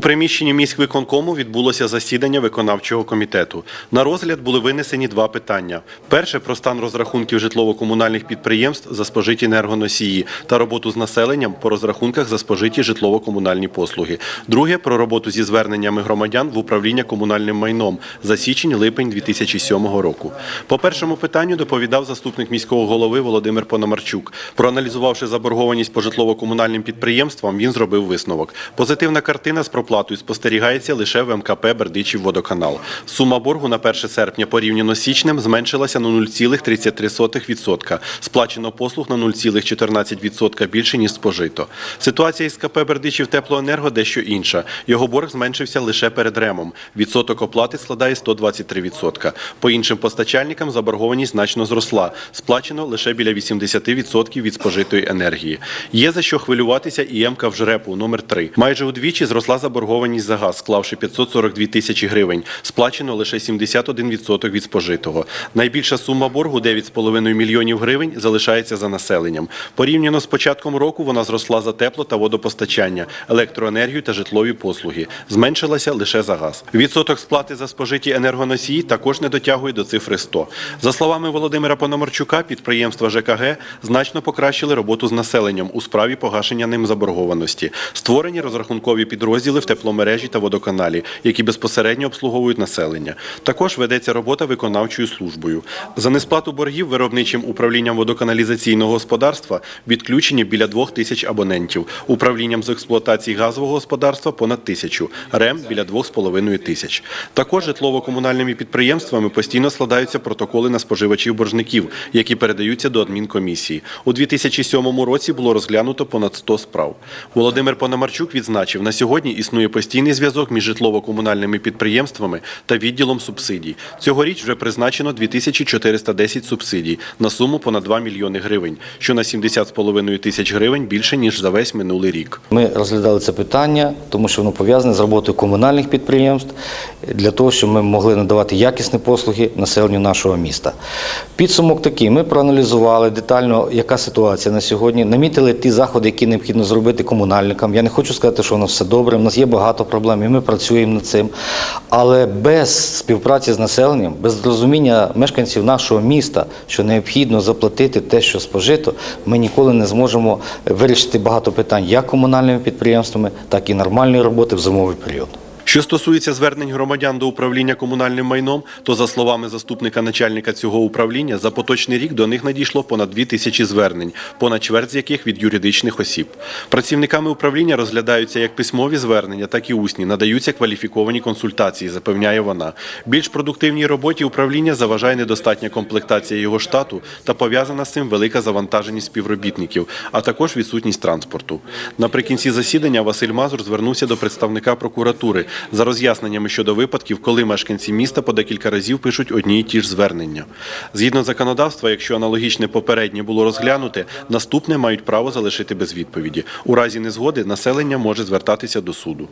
У приміщенні міськвиконкому відбулося засідання виконавчого комітету. На розгляд були винесені два питання: перше про стан розрахунків житлово-комунальних підприємств за спожиті енергоносії та роботу з населенням по розрахунках за спожиті житлово-комунальні послуги. Друге про роботу зі зверненнями громадян в управління комунальним майном за січень-липень 2007 року. По першому питанню доповідав заступник міського голови Володимир Пономарчук. Проаналізувавши заборгованість по житлово-комунальним підприємствам, він зробив висновок. Позитивна картина з проплатою спостерігається лише в МКП Бердичів водоканал. Сума боргу на 1 серпня порівняно з січнем зменшилася на 0,33%. Сплачено послуг на 0,14% більше, ніж спожито. Ситуація із КП Бердичів Теплоенерго дещо інша. Його борг зменшився лише перед ремом. Відсоток оплати складає 123%. По іншим постачальникам заборгованість значно зросла. Сплачено лише біля 80% від спожитої енергії. Є за що хвилюватися і МК в ЖРЕПу номер 3 Майже удвічі зросла заборгованість за газ, склавши 542 тисячі гривень. Сплачено лише 71% від спожитого. Найбільша сума боргу 9,5 мільйонів гривень залишається за населенням. Порівняно з початком року вона зросла за тепло та водопостачання, електроенергію та житлові послуги. Зменшилася лише за газ. Відсоток сплати за спожиті енергоносії також не дотягує до цифри 100. За словами Володимира Пономарчука, підприємства ЖКГ значно покращили роботу з населенням у справі погашення ним заборгованості. Створені розрахункові підрозділи в тепломережі та водоканалі, які безпосередньо обслуговують населення. Також ведеться робота виконавчою службою. За несплату боргів виробничим управлінням водоканалізаційного господарства відключені біля двох тисяч абонентів, управлінням з експлуатації газового господарства понад тисячу, РЕМ біля двох з половиною тисяч. Також житлово-комунальними підприємствами постійно складаються протоколи на споживачів боржників, які передаються до адмінкомісії. У 2007 році було розглянуто понад 100 справ. Володимир Пономарчук відзначив, на сьогодні існує постійний зв'язок між житлово-комунальними підприємствами та відділом субсидій. Цьогоріч вже призначено 2410 субсидій на суму понад 2 мільйони гривень, що на 70,5 тисяч гривень більше, ніж за весь минулий рік. Ми розглядали це питання, тому що воно пов'язане з роботою комунальних підприємств для того, щоб ми могли надавати якісні послуги населенню нашого міста. Підсумок такий: ми проаналізували детально, яка ситуація на сьогодні, намітили ті заходи, які необхідно зробити комунальникам. Я не хочу сказати, що нас все добре. У нас є багато проблем, і ми працюємо над цим. Але без співпраці з населенням, без розуміння мешканців нашого міста, що необхідно заплатити те, що спожито, ми ніколи не зможемо вирішити багато питань як комунальними підприємствами, так і нормальної роботи в зимовий період. Що стосується звернень громадян до управління комунальним майном, то за словами заступника начальника цього управління, за поточний рік до них надійшло понад 2 тисячі звернень, понад чверть з яких від юридичних осіб. Працівниками управління розглядаються як письмові звернення, так і усні, надаються кваліфіковані консультації, запевняє вона. Більш продуктивній роботі управління заважає недостатня комплектація його штату та пов'язана з цим велика завантаженість співробітників, а також відсутність транспорту. Наприкінці засідання Василь Мазур звернувся до представника прокуратури за роз'ясненнями щодо випадків, коли мешканці міста по декілька разів пишуть одні й ті ж звернення. Згідно законодавства, якщо аналогічне попереднє було розглянуте, наступне мають право залишити без відповіді. У разі незгоди населення може звертатися до суду.